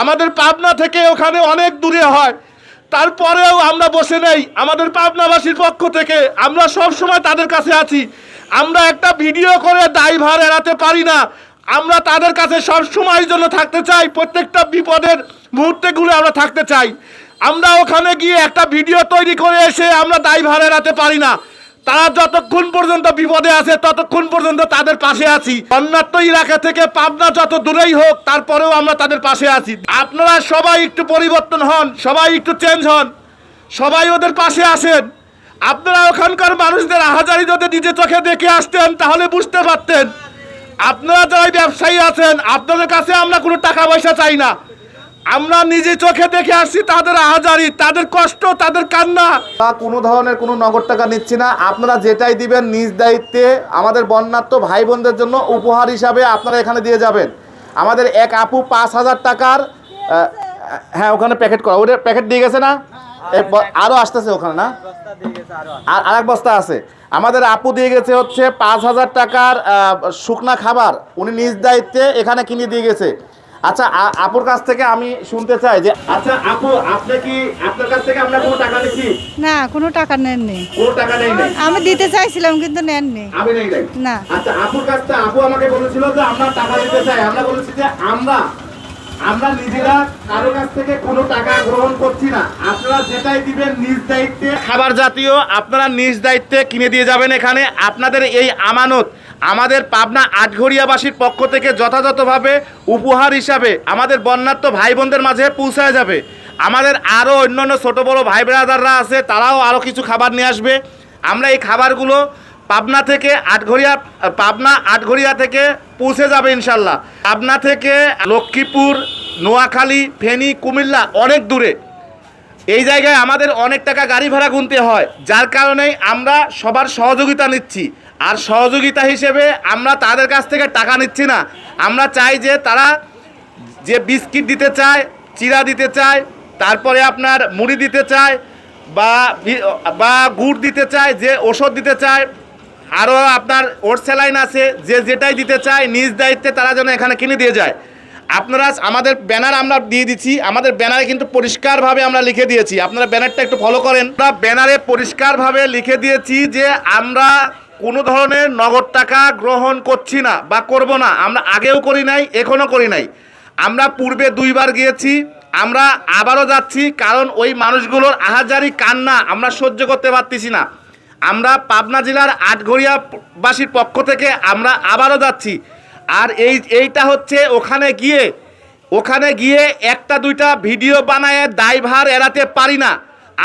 আমাদের পাবনা থেকে ওখানে অনেক দূরে হয়। তারপরেও আমরা বসে নেই। আমাদের পাবনাবাসীর পক্ষ থেকে আমরা সব সময় তাদের কাছে আছি। আমরা একটা ভিডিও করে দায়ভার এড়াতে পারি না। আমরা তাদের কাছে সব সময়ের জন্য থাকতে চাই। প্রত্যেকটা বিপদের মুহূর্তেগুলো আমরা থাকতে চাই। আমরা ওখানে গিয়ে একটা ভিডিও তৈরি করে এসে আমরা দায়ভার এড়াতে পারি না। তারা যতক্ষণ পর্যন্ত বিপদে আছে, ততক্ষণ পর্যন্ত তাদের পাশে আছি। অন্যান্য এলাকা থেকে পাবনা যত দূরেই হোক, তারপরেও আমরা তাদের পাশে আছি। আপনারা সবাই একটু পরিবর্তন হন, সবাই একটু চেঞ্জ হন, সবাই ওদের পাশে আসেন। আপনারা ওখানকার মানুষদের আহাজারি যদি নিজে চোখে দেখে আসতেন, তাহলে বুঝতে পারতেন। আপনারা যারা ব্যবসায়ী আছেন, আপনাদের কাছে আমরা কোনো টাকা পয়সা চাই না। আমরা নিজে চোখে দেখে আসছি তাদের আহাজারি, তাদের কষ্ট, তাদের কান্না। বা কোনো ধরনের কোনো নগদ টাকা নিচ্ছি না। আপনারা যেটাই দিবেন নিজ দায়িত্বে আমাদের বন্যাত্ম ভাই বোনদের জন্য উপহার হিসাবে আপনারা এখানে দিয়ে যাবেন। আমাদের এক আপু পাঁচ হাজার টাকার হ্যাঁ ওখানে প্যাকেট করা। ওটা প্যাকেট দিয়ে গেছে না? ব- আসতেছে ওখানে না? আর আরেক বস্তা আছে। আমাদের আপু দিয়ে গেছে হচ্ছে পাঁচ হাজার টাকার শুকনা খাবার। উনি নিজ দায়িত্বে এখানে কিনে দিয়ে গেছে। আচ্ছা আপুর কাছ থেকে আমি শুনতে চাই যে আচ্ছা আপু আপনি কি আপনার কাছ থেকে আমরা কোনো টাকা নিচ্ছি না কোনো টাকা নেননি। কোনো টাকা নেই নাই? আমি দিতে চাইছিলাম কিন্তু নেননি। আমি নেই নাই? না। আচ্ছা আপুর কাছ থেকে আপু আমাকে বলেছিল যে আমরা টাকা দিতে চাই। আমরা বলেছি যে আমরা আমরা নিজেরা কারও কাছ থেকে কোনো টাকা গ্রহণ করছি না। আপনারা যেটাই দিবেন নিজ দায়িত্বে। খাবার জাতীয় আপনারা নিজ দায়িত্বে কিনে দিয়ে যাবেন এখানে। আপনাদের এই আমানত আমাদের পাবনা আটঘরিয়াবাসীর পক্ষ থেকে যথাযথভাবে উপহার হিসাবে আমাদের বন্যাত্ম ভাই বোনদের মাঝে পৌঁছায় যাবে। আমাদের আরও অন্যান্য ছোটো বড়ো ভাই ব্রাদাররা আছে, তারাও আরও কিছু খাবার নিয়ে আসবে। আমরা এই খাবারগুলো পাবনা থেকে আটঘরিয়া পাবনা আটঘরিয়া থেকে পৌঁছে যাবে ইনশাল্লাহ। পাবনা থেকে লক্ষ্মীপুর, নোয়াখালী, ফেনী, কুমিল্লা অনেক দূরে। এই জায়গায় আমাদের অনেক টাকা গাড়ি ভাড়া গুনতে হয়, যার কারণেই আমরা সবার সহযোগিতা নিচ্ছি। আর সহযোগিতা হিসেবে আমরা তাদের কাছ থেকে টাকা নিচ্ছি না। আমরা চাই যে তারা যে বিস্কিট দিতে চায়, চিরা দিতে চায়, তারপরে আপনার মুড়ি দিতে চায় বা বা গুড় দিতে চায়, যে ওষুধ দিতে চায়, আরও আপনার ওট স্যালাইন আছে, যে যেটাই দিতে চায়, নিজ দায়িত্বে তারা যেন এখানে কিনে দিয়ে যায়। আপনারা আমাদের ব্যানার আমরা দিয়ে দিচ্ছি, আমাদের ব্যানারে কিন্তু পরিষ্কারভাবে আমরা লিখে দিয়েছি। আপনারা ব্যানারটা একটু ফলো করেন। আমরা ব্যানারে পরিষ্কারভাবে লিখে দিয়েছি যে আমরা কোনো ধরনের নগদ টাকা গ্রহণ করছি না বা করব না, আমরা আগেও করি নাই, এখনও করি নাই। আমরা পূর্বে দুইবার গিয়েছি, আমরা আবারও যাচ্ছি, কারণ ওই মানুষগুলোর আহাজারি কান্না আমরা সহ্য করতে পারতেছি না। আমরা পাবনা জেলার আটঘরিয়াবাসীর পক্ষ থেকে আমরা আবারও যাচ্ছি। আর এই, এইটা হচ্ছে ওখানে গিয়ে ওখানে গিয়ে একটা দুইটা ভিডিও বানায় দায়ভার এড়াতে পারি না।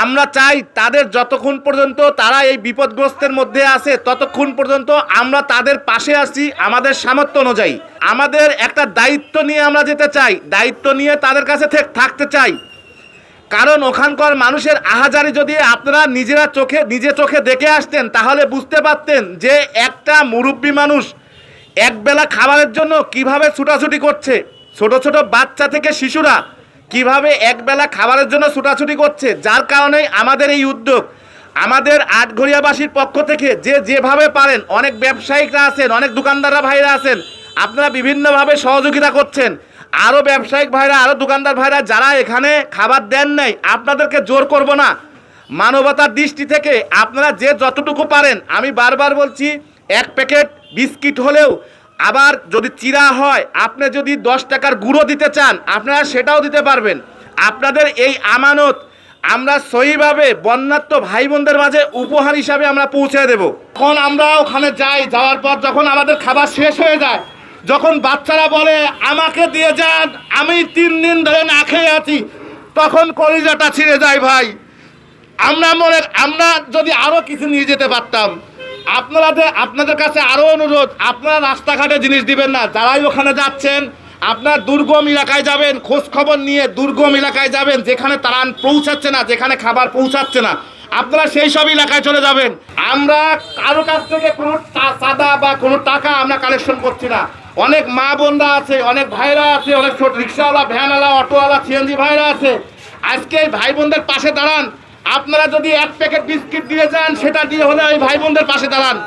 আমরা চাই তাদের যতক্ষণ পর্যন্ত তারা এই বিপদগ্রস্তের মধ্যে আছে, ততক্ষণ পর্যন্ত আমরা তাদের পাশে আছি আমাদের সামর্থ্য অনুযায়ী। আমাদের একটা দায়িত্ব নিয়ে আমরা যেতে চাই, দায়িত্ব নিয়ে তাদের কাছে থেক- থাকতে চাই। কারণ ওখানকার মানুষের আহাজারি যদি আপনারা নিজেরা চোখে নিজে চোখে দেখে আসতেন, তাহলে বুঝতে পারতেন যে একটা মুরব্বী মানুষ একবেলা খাবারের জন্য কীভাবে ছুটাছুটি করছে। ছোট ছোট বাচ্চা থেকে শিশুরা কীভাবে একবেলা খাবারের জন্য ছুটাছুটি করছে? যার কারণে আমাদের এই উদ্যোগ, আমাদের আটঘরিয়াবাসীর পক্ষ থেকে যে যেভাবে পারেন, অনেক ব্যবসায়িকরা আছেন, অনেক দোকানদাররা ভাইরা আছেন, আপনারা বিভিন্নভাবে সহযোগিতা করছেন। আরও ব্যবসায়িক ভাইরা আরও দোকানদার ভাইরা, যারা এখানে খাবার দেন নাই, আপনাদেরকে জোর করব না। মানবতার দৃষ্টি থেকে আপনারা যে যতটুকু পারেন, আমি বারবার বলছি, এক প্যাকেট বিস্কিট হলেও আবার যদি চিরা হয়, আপনি যদি দশ টাকার গুঁড়ো দিতে চান, আপনারা সেটাও দিতে পারবেন। আপনাদের এই আমানত আমরা সহিভাবে বন্যাত্ম ভাই বোনদের মাঝে উপহার হিসাবে আমরা পৌঁছে দেব। যখন আমরা ওখানে যাই, যাওয়ার পর যখন আমাদের খাবার শেষ হয়ে যায়, যখন বাচ্চারা বলে, আমাকে দিয়ে যান, আমি তিন দিন ধরে না খেয়ে আছি। তখন কলিজাটা ছিঁড়ে যায় ভাই। আমরা মনে, আমরা যদি আরও কিছু নিয়ে যেতে পারতাম। আপনাদের আপনাদের কাছে আরও অনুরোধ, আপনারা রাস্তাঘাটে জিনিস দিবেন না, যারাই ওখানে যাচ্ছেন, আপনার দুর্গম এলাকায় যাবেন খোঁজ খবর নিয়ে দুর্গম এলাকায় যাবেন, যেখানে তারা পৌঁছাচ্ছে না, যেখানে খাবার পৌঁছাচ্ছে না। আপনারা সেই সব এলাকায় চলে যাবেন। আমরা কারও কাছ থেকে কোনো চাঁদা বা কোনো টাকা আমরা কালেকশন করছি না। অনেক মা বোনরা আছে, অনেক ভাইরা আছে, অনেক ছোট রিক্সাওয়ালা, ভ্যানওয়ালা, অটোওয়ালা, সিএনজি ভাইরা আছে। আজকে ভাই বোনদের পাশে দাঁড়ান আপনারা যদি এক প্যাকেট বিস্কিট দিয়ে যান, সেটা দিয়ে হলে ওই ভাই বোনদের পাশে দাঁড়ান।